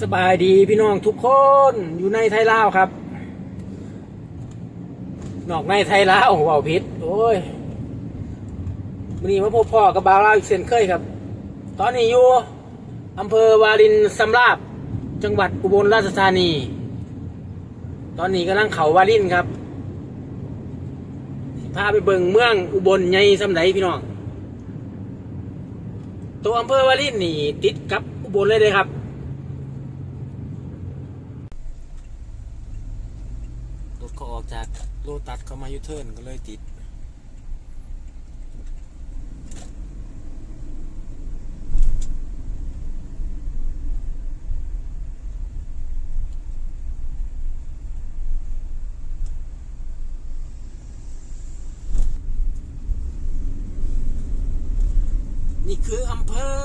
สบายดีพี่น้องทุกคนอยู่ในไทยลาวครับ นอกในไทยลาวเว่าพิษโอ้ยวันนี้มาพบพ่อกับบาวลาวอีกเช่นเคยครับ ตอนนี้อยู่อำเภอวารินสำราบจังหวัดอุบลราชธานี ตอนนี้กำลังเขาวารินครับพาไปเบิ่งเมืองอุบลใหญ่สำไดพี่น้อง ตัวอำเภอวารินนี่ติดกับอุบลเลยเลยครับ รถเขาออกจากโลตัสเขามายูเทิร์นก็เลยติด นี่คืออำเภอ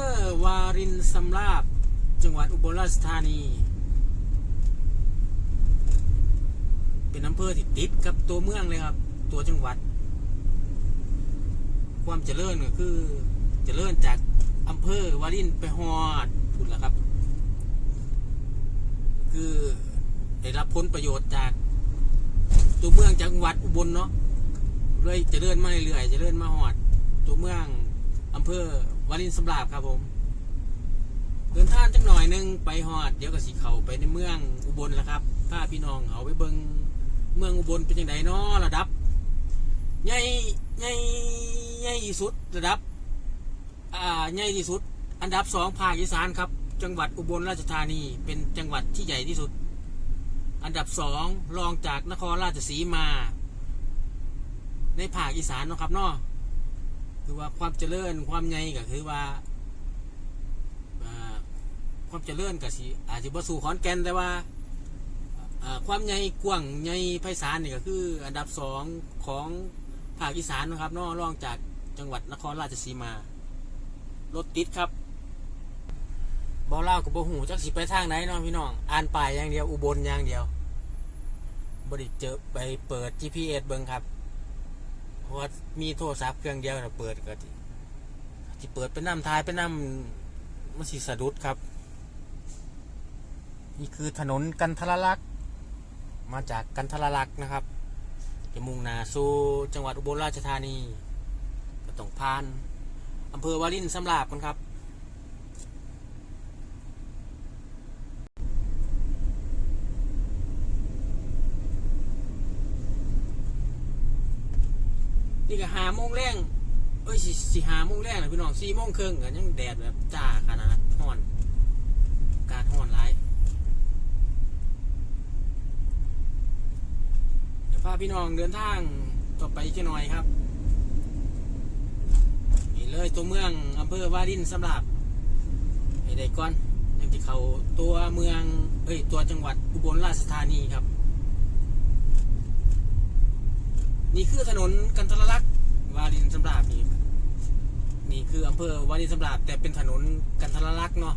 วารินสำราบ จังหวัดอุบลราชธานี เป็นอำเภอที่ติดกับตัวเมืองเลยครับ ตัวจังหวัด ความเจริญก็คือ เจริญจากอำเภอวารินไปฮอดพูดแล้วครับ คือได้รับผลประโยชน์จาก ตัวเมืองจังหวัดอุบลเนาะเลยเจริญมาเรื่อยๆเจริญมาฮอด ตัวเมืองอำเภอวารินสำราบครับผมเดินทางจังหน่อยหนึงไปฮอด เดี๋ยวก็สิเขาไปในเมืองอุบลแล้วครับพาพี่น้องเอาไปเบิง เมืองอุบลเป็นยังไงเนาะระดับใหญ่ใหญ่ใหญ่ที่สุดระดับ อ่าใหญ่ที่สุด อันดับสองภาคอีสานครับ จังหวัดอุบลราชธานีเป็นจังหวัดที่ใหญ่ที่สุด อันดับสองรองจากนครราชสีมา ในภาคอีสานเนาะครับเนาะคือว่าความเจริญความใหญ่ก็คือว่าความเจริญก็สิอาจจะบ่สู่ขอนแก่นแต่ว่า ความใหญ่กว้างใหญ่ไพศาลนี่ก็คืออันดับสองของภาคอีสานนะครับนอกรองจากจังหวัดนครราชสีมารถติดครับบ่เล่ากับบ่หูจักสิไปทางไหนเนาะพี่น้องอ่านป้ายอย่างเดียวอุบลอย่างเดียวบ่ได้เจอไปเปิด GPS เบิ่งครับเพราะมีโทรศัพท์เครื่องเดียวน่ะเปิดก็ที่ที่เปิดไปนำทายไปนำมันสิสะดุดครับ นี่คือถนนกันทรลักษณ์ มาจากกันทรลักษณ์นะครับ จะมุ่งหน้าสู่จังหวัดอุบลราชธานีก็ต้องผ่านอำเภอวารินสำราบกันครับนี่ก็หาโมงแรงเอ้ยสิสิหาโมงแรงนะพี่น้องสี่โมงครึ่งกันยังแดดแบบจ้าขนาดห้อนอากาศห้อนหลายเดี๋ยว พาพี่น้องเดินทางต่อไปจะหน่อยครับนี่เลยตัวเมืองอำเภอวารินสำหรับให้ได้ก่อนยังที่เขาตัวเมืองเอ้ยตัวจังหวัดอุบลราชธานีครับ นี่คือถนนกันทรลักษณ์วารินสำราบนี่นี่คืออำเภอวารินสำราบแต่เป็นถนนกันทรลักษณ์เนาะ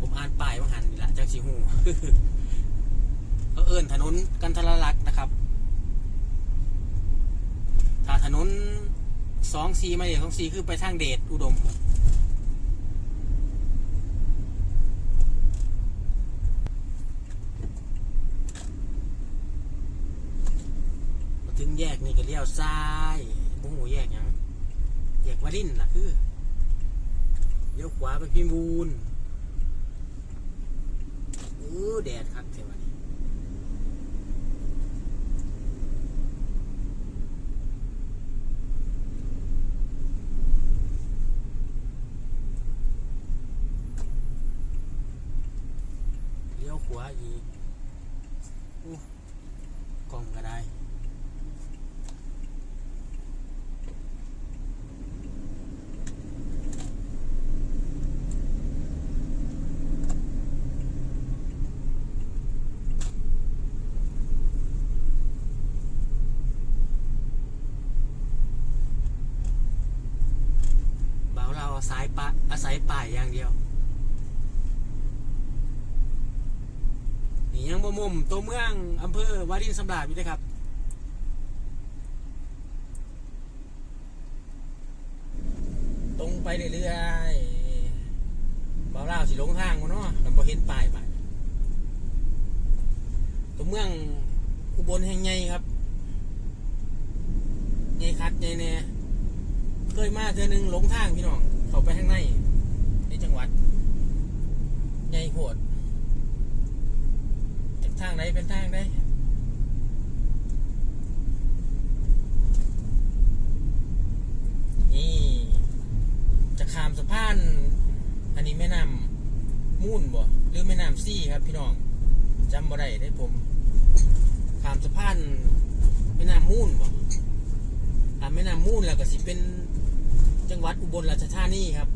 ผมอ่านป้ายว่าหันนี่ละจากสีหู เขาเอิ้นถนนกันทรลักษณ์นะครับ ถ้าถนนสองสีมาเดียสองสีคือไปทางเดชอุดมมาถึงแยกนี่ก็เลี้ยวซ้ายบุ้งหูแยกยังแยกวารินล่ะคือเลี้ยวขวาไปพิมูลเออแดดครับเทวันนี้เลี้ยวขวาอีกอู้ กล้องก็ได้เบาเราอาศัยปะอาศัยป่ายอย่างเดียว นี่ยังบ่มุมตัวเมืองอำเภอวารินสำราบอยู่นะครับ ตรงไปเรื่อยๆบ่าวลาวสิหลงทางบ่เนาะแต่บ่เห็นป้ายบัดตัวเมืองอุบลแห่งใหญ่ครับใหญ่คัดใหญ่แน่เคยมาเทือหนึงหลงทางพี่น้อง เขาไปข้างในในจังหวัดใหญ่โพด ทางไหนเป็นทางใดนี่ จะข้ามสะพาน อันนี้แม่น้ำมูนบ่หรือแม่น้ำซี่ครับพี่น้องจำบ่ได้ได้ผมข้ามสะพานแม่น้ำมูนบ่ข้ามแม่น้ำมูนแล้วก็สิเป็นจังหวัดอุบลราชธานีครับ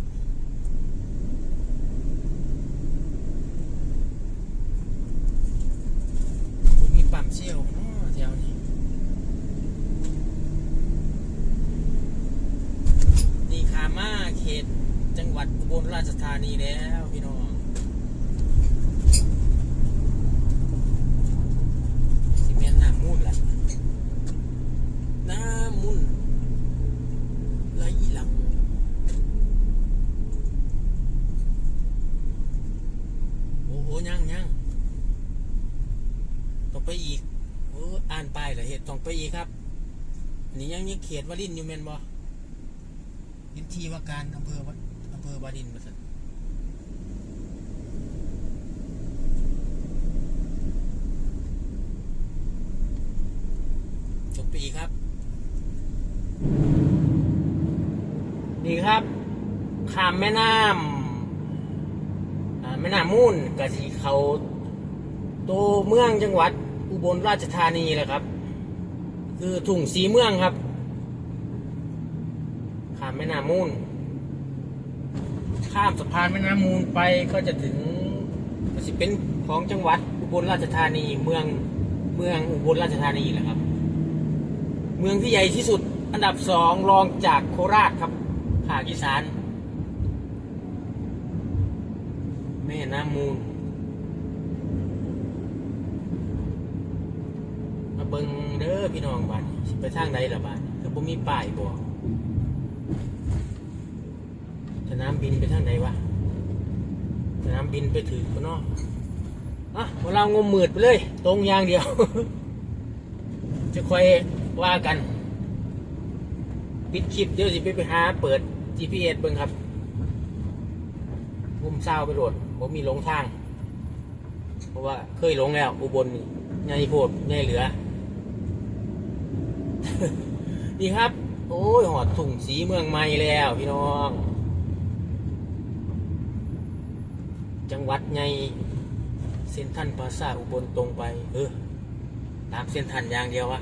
ผมมีปั๊มเชี่ยวเนาะแถวนี้ นี่คามาเขตจังหวัดอุ บลราชธานีแล้วพี่น้องสิเมียนน้ำมูลแหละน้ำมูลไหลหลังโอ้โหยังยังต้องไปอีกโอ้อ่านไปเหรอเหตุต้องไปอีกครับ นี่ยังยังเขตวารินอยู่แม่นบ่ยินทีว่าการอำเภอวัด เภอวารินมาสันจบปีครับ นี่ครับข้ามแม่น้ำแม่น้ำมูลกะสีเขาตัวเมืองจังหวัดอุบลราชธานีแหละครับ คือทุ่งสีเมืองครับข้ามแม่น้ำมูล ข้ามสะพานแม่น้ำมูลไปก็จะถึงก็สิเป็นของจังหวัดอุบลราชธานีเมืองเมืองอุบลราชธานีแหละครับ เมืองที่ใหญ่ที่สุดอันดับสองรองจากโคราชครับภาคอีสาน แม่น้ำมูลมาเบิงเด้อพี่น้องบ้านสิไปทางใดล่ะบ้านคือบ่มีป้ายบอก ส นามบินไปทางไหนวะสนามบินไปถึงปะเนาะอะเรางมมืดไปเลย ตรงยางเดียว จะค่อยว่ากัน ปิดคลิปเดี๋ยวสิไปไปหาเปิด GPS เบิ่งครับมุมเศร้าไปโหลดผมมีหลงทาง เพราะว่าเคยหลงแล้ว อุบลนี่ใหญ่โพดใหญ่เหลือ นี่ครับ โอ้ยหอดถุงสีเมืองใหม่แล้วพี่น้อง จังหวัดไงเส้นทันภาษาอุบลตรงไป เออ ตามเส้นทันอย่างเดียววะ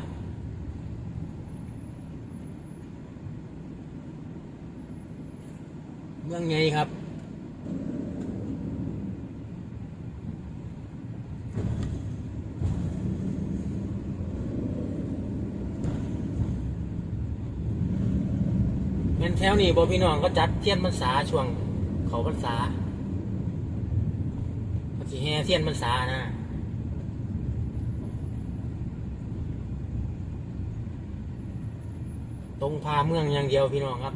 เมืองไงครับเงินแถวนี้บอพี่น้องก็จัดเทียนพรรษาช่วงเขาพรรษา สิแห่เทียนพรรษานะตรงพาเมืองอย่างเดียวพี่น้องครับ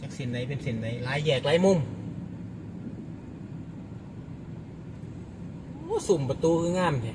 จากส้นไหนเป็นส้นไหนหลายแยกหลายมุมโอ้สุ่มประตูคืองามแท้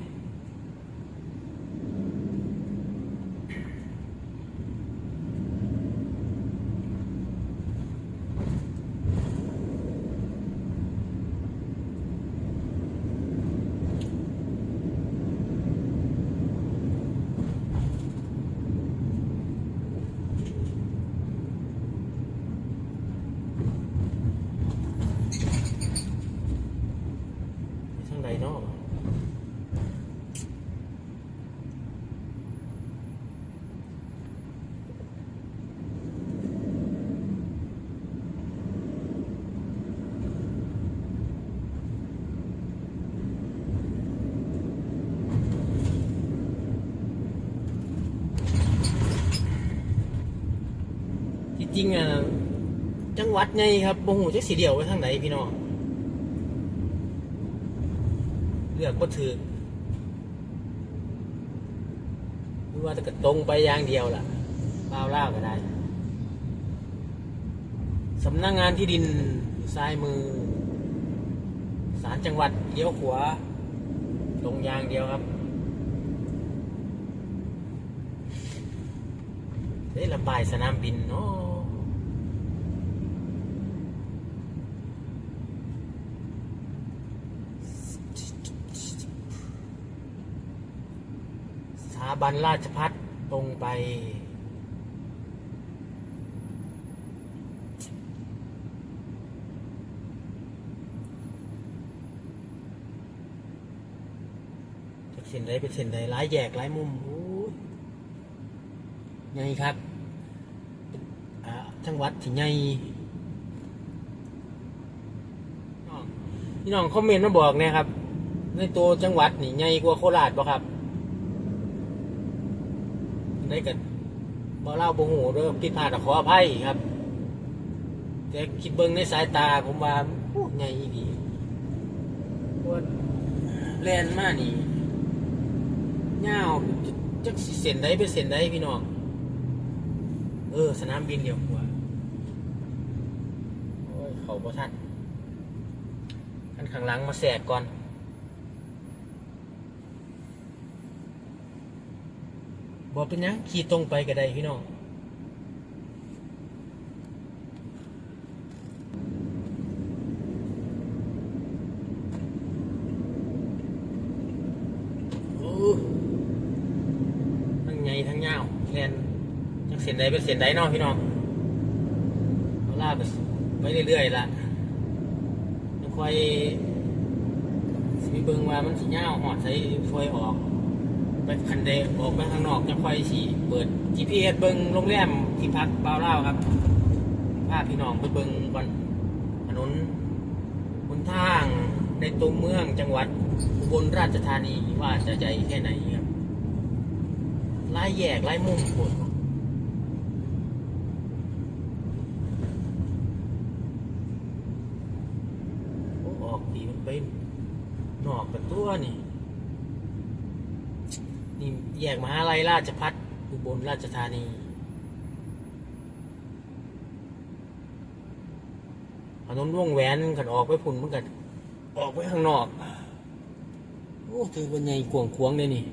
ริงอะจังหวัดไงครับบ่หูจักสีเดียวไว้ทางไหนพี่น้องเลือกก็ถือหรือว่าแต่ก็ตรงไปอย่างเดียวล่ะเปล่าเล่าก็ได้สำนักงงานที่ดินซ้ายมือศาลจังหวัดเลี้ยวขวาตรงยางเดียวครับเฮ้ยระบายสนามบินเนาะสถาบันราชพัฒตรงไป จากเส้นใดเป็นเส้นใดหลายแยกหลายมุมโอ้ยใหญ่ครับอาจังหวัดที่ใหญ่น้องพี่น้องคอมเมนต์มาบอกเนี่ยครับ ในตัวจังหวัดนี่ใหญ่กว่าโคราชบ่ครับ ได้กันบ่เล่าบ่หูเด้อผิดพลาดขออภัยครับ แต่คิดเบิ่งในสายตาผมว่าโอ้ใหญ่ดีเพราะว่าแลนมานี่เงาจักสิเส้นใดเป็นเส้นใดพี่น้องเออ สนามบินเดียวกว่าโอ้ยเขาบ่ทันอันข้างหลังมาแสกก่อน บอกเป็นยังขี่ตรงไปก็ได้พี่น้องโอ้ทั้งใหญ่ทั้งยาวแลนจักเส้นใดเป็นเส้นใดเนาะพี่น้องเอาล่าไปไปเรื่อยๆล่ะค่อยสิเบิ่งว่ามันสิยาวหอดใส่ฟอยออก ไปคันเดออกไปข้างนอกจะค่อยสิเปิด GPS เบิ่งโรงแรมที่พักบ่าวเล่าครับพาพี่น้องไปเบิ่งก่อนถนนบนทางในตัวเมืองจังหวัดอุบลราชธานีว่าจะใหญ่แค่ไหนครับหลายแยกหลายมุมคตรโอ้ออกดีมันไปนอกกับตัวนี่แยกมหาลัย ราชพัฒอุบลราชธานี ถนนวงแหวนกันออกไปพุ่นมันกันออกไปข้างนอก โอ้ถือว่าใหญ่กวงควงเลยนี่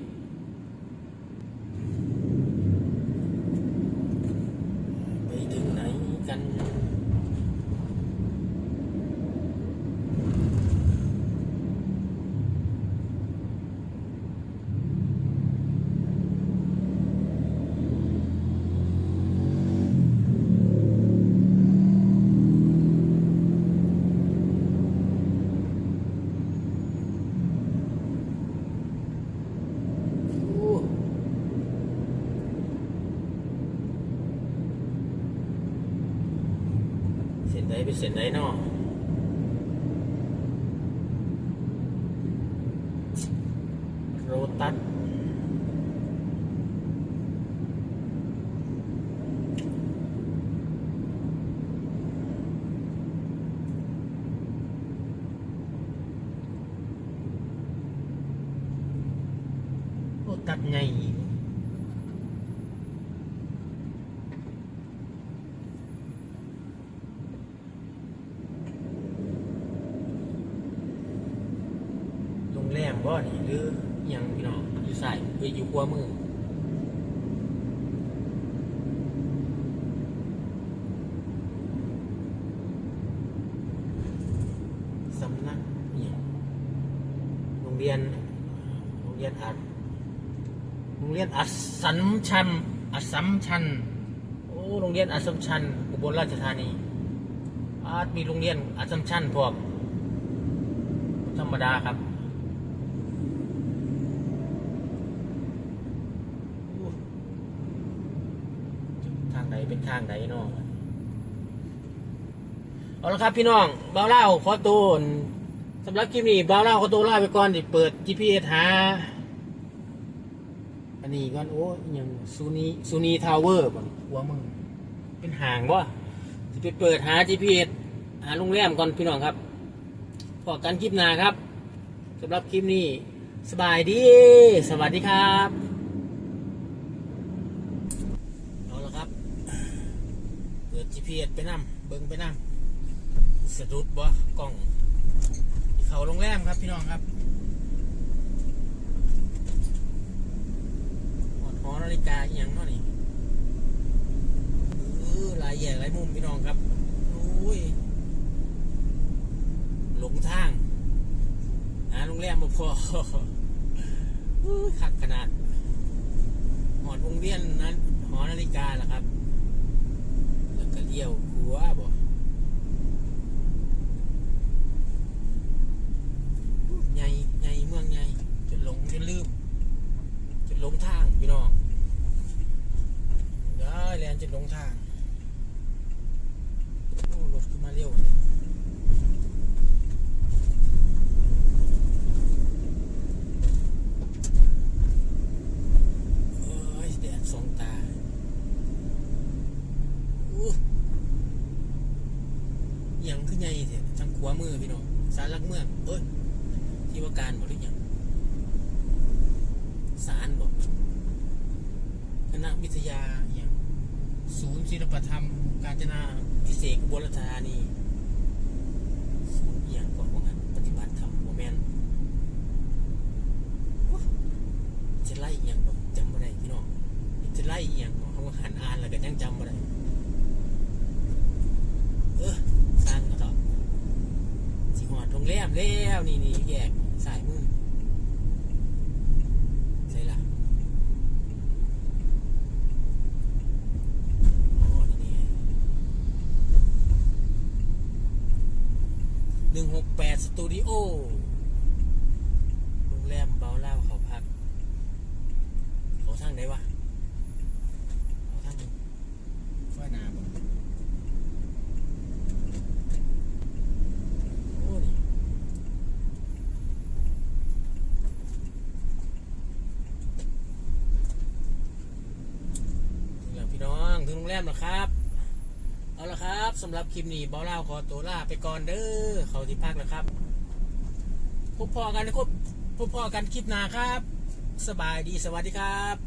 ไปถึงไหนกัน โอ้ เส้นใดเป็นเส้นใดเนาะโรตัสโรตัสใหญ่โรงแรมบ่นี่หรืออิหยังพี่น้องอยู่ใส่ หรืออยู่ขวามือสำนักเนี่ยโรงเรียน โรงเรียนอัดโรงเรียนอัดสัมชันอัดสัมชันโอ้โรงเรียนอัดสัมชันอุบลราชธานีอาจมีโรงเรียนอัดสัมชันพวกธรรมดาครับโอ้ ทางไหนเนาะเอาละครับพี่น้องบ่าเล่าขอตัวสำหรับคลิปนี้บ่าเล่าขอตัวลาไปก่อนดิเปิด GPS หาอันนี้ก่อนโอ้ยังซูนีซูนีทาวเวอร์บ่นหัวมึงเป็นห่างบ่จะไปเปิดหา GPS หาโรงแรมก่อนพี่น้องครับพอกันคลิปหน้าครับสำหรับคลิปนี้สบายดี สวัสดีครับเอาละครับ ต ปิด GPS ไปนํเบิ่งไปนํสะดุดบ่กล้อง เขาโรงแรมครับพี่น้องครับหอดหอนาฬิกาอย่างนาะนี่เออลายแยกลายมุมพี่น้องครับโอ้ยหลงทางหาโรงแรมบ่พอคักขนาดหอดวงเวียนนั้นหอนาฬิกาล่ะครับ เลี้ยวหัวบ่ ใหญ่ใหญ่เมืองใหญ่จนหลงจนลืมจนหลงทางพี่น้องได้แลนจนหลงทางโอ้รถขึ้นมาเร็วโอ้ยแดดสองตาอู้อิหยังขึ้นใหญ่เถอะทางขวามือพี่น้องสารหลักเมืองเอ้ย ที่ว่าการบอกหรือยังสารบอกคณะวิทยาอย่าง ศิลปธรรม การจนาพิเศษกอุบลรธานีศูนย์เอหย่างก่อนว่างั้นปฏิบัติธรรมโมแมนจะไล่เอหย่างบอกจำไม่ได้พี่น้องจะไล่เอหย่างบอกเขาว่าหันอ่านแล้วก็ยังจำไม่ได้เออสร้างก็ต่อสิหอดโรงแรมแล้วนี่นี่แยกสายมือใช่ละอ๋อนี่นี่หนึ่งหกแปดสตูดิโอโรงแรมเบาเล่าเขาพัก เขาทางไหนวะเขาทางนี้ว่านาบ่โอ้นี่ถึงแล้วพี่น้องถึงโรงแรมแล้วครับ เอาละครับสำหรับคลิปนี้บอเล่าขอตัวลาไปก่อนเด้อเขาที่พักแล้วครับพบพอกันนะครับพบพอกันคลิปหน้าครับ สบายดีสวัสดีครับ